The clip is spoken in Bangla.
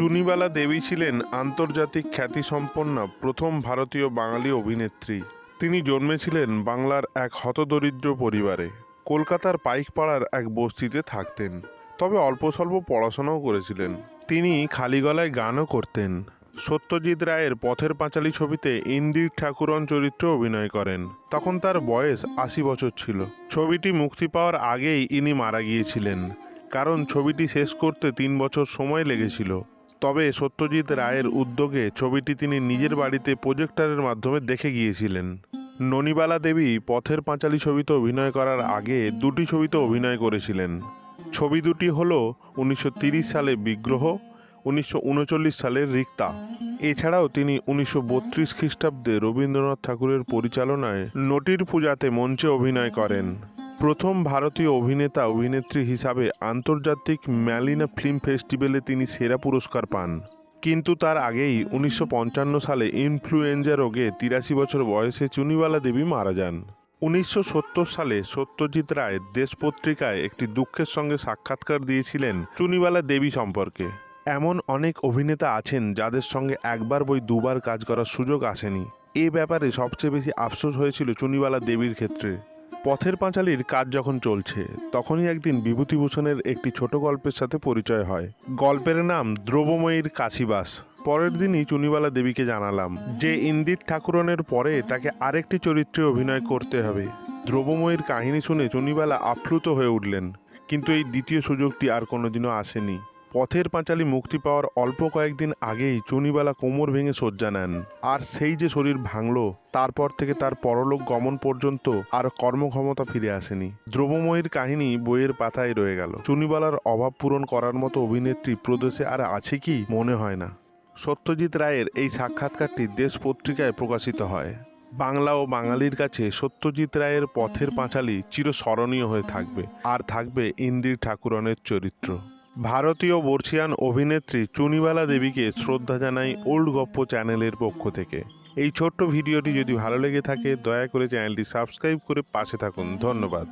চুনিবালা দেবী ছিলেন আন্তর্জাতিক খ্যাতিসম্পন্ন প্রথম ভারতীয় বাঙালি অভিনেত্রী। তিনি জন্মেছিলেন বাংলার এক হতদরিদ্র পরিবারে। কলকাতার পাইকপাড়ার এক বস্তিতে থাকতেন, তবে অল্প স্বল্প পড়াশোনাও করেছিলেন। তিনি খালি গলায় গানও করতেন। সত্যজিৎ রায়ের পথের পাঁচালী ছবিতে ইন্দির ঠাকুরন চরিত্রে অভিনয় করেন। তখন তার বয়স আশি বছর ছিল। ছবিটি মুক্তি পাওয়ার আগেই ইনি মারা গিয়েছিলেন, কারণ ছবিটি শেষ করতে তিন বছর সময় লেগেছিল। তবে সত্যজিৎ রায়ের উদ্যোগে ছবিটি তিনি নিজের বাড়িতে প্রজেক্টরের মাধ্যমে দেখে গিয়েছিলেন। ননিবালা দেবী পথের পাঁচালী ছবিতে অভিনয় করার আগে দুটি ছবিতে অভিনয় করেছিলেন। ছবি দুটি হল উনিশশো সালে বিগ্রহ, উনিশশো উনচল্লিশ সালের রিক্তা। এছাড়াও তিনি উনিশশো বত্রিশ খ্রিস্টাব্দে রবীন্দ্রনাথ ঠাকুরের পরিচালনায় নটির পূজাতে মঞ্চে অভিনয় করেন। প্রথম ভারতীয় অভিনেতা, অভিনেত্রী হিসাবে আন্তর্জাতিক ম্যালিনা ফিল্ম ফেস্টিভ্যালে তিনি সেরা পুরস্কার পান। কিন্তু তার আগেই উনিশশো পঞ্চান্ন সালে ইনফ্লুয়েঞ্জা রোগে তিরাশি বছর বয়সে চুনিবালা দেবী মারা যান। উনিশশো সত্তর সালে সত্যজিৎ রায় দেশ পত্রিকায় একটি দুঃখের সঙ্গে সাক্ষাৎকার দিয়েছিলেন চুনিবালা দেবী সম্পর্কে। এমন অনেক অভিনেতা আছেন যাদের সঙ্গে একবার বই দুবার কাজ করার সুযোগ আসেনি। এ ব্যাপারে সবচেয়ে বেশি আফসোস হয়েছিল চুনিবালা দেবীর ক্ষেত্রে। পথের পাঁচালীর কাজ যখন চলছে, তখনই একদিন বিভূতিভূষণের একটি ছোট গল্পের সাথে পরিচয় হয়। গল্পের নাম দ্রব্যময়ীর কাশিবাস। পরের দিনই চুনিবালা দেবীকে জানালাম যে ইন্দির ঠাকুরনের পরে তাকে আরেকটি চরিত্রে অভিনয় করতে হবে। দ্রব্যময়ীর কাহিনী শুনে চুনিবালা আপ্লুত হয়ে উঠলেন, কিন্তু এই দ্বিতীয় সুযোগটি আর কোনোদিনও আসেনি। পথের পাঁচালী মুক্তি পাওয়ার অল্প কয়েকদিন আগেই চুনিবালা কোমর ভেঙে শয্যা নেন। আর সেই যে শরীর ভাঙলো, তারপর থেকে তার পরলোক গমন পর্যন্ত আর কর্মক্ষমতা ফিরে আসেনি। দ্রব্যময়ীর কাহিনী বইয়ের পাতায় রয়ে গেল। চুনিবালার অভাব পূরণ করার মতো অভিনেত্রী প্রদেশে আর আছে কি মনে হয় না। সত্যজিৎ রায়ের এই সাক্ষাৎকারটি দেশ পত্রিকায় প্রকাশিত হয়। বাংলা ও বাঙালির কাছে সত্যজিৎ রায়ের পথের পাঁচালী চিরস্মরণীয় হয়ে থাকবে, আর থাকবে ইন্দির ঠাকুরনের চরিত্র। ভারতীয় বর্ষিয়ান অভিনেত্রী চুনিবালা দেবীকে শ্রদ্ধা জানাই ওল্ড গপ্প চ্যানেলের পক্ষ থেকে। এই ছোট্ট ভিডিওটি যদি ভালো লেগে থাকে, দয়া করে চ্যানেলটি সাবস্ক্রাইব করে পাশে থাকুন। ধন্যবাদ।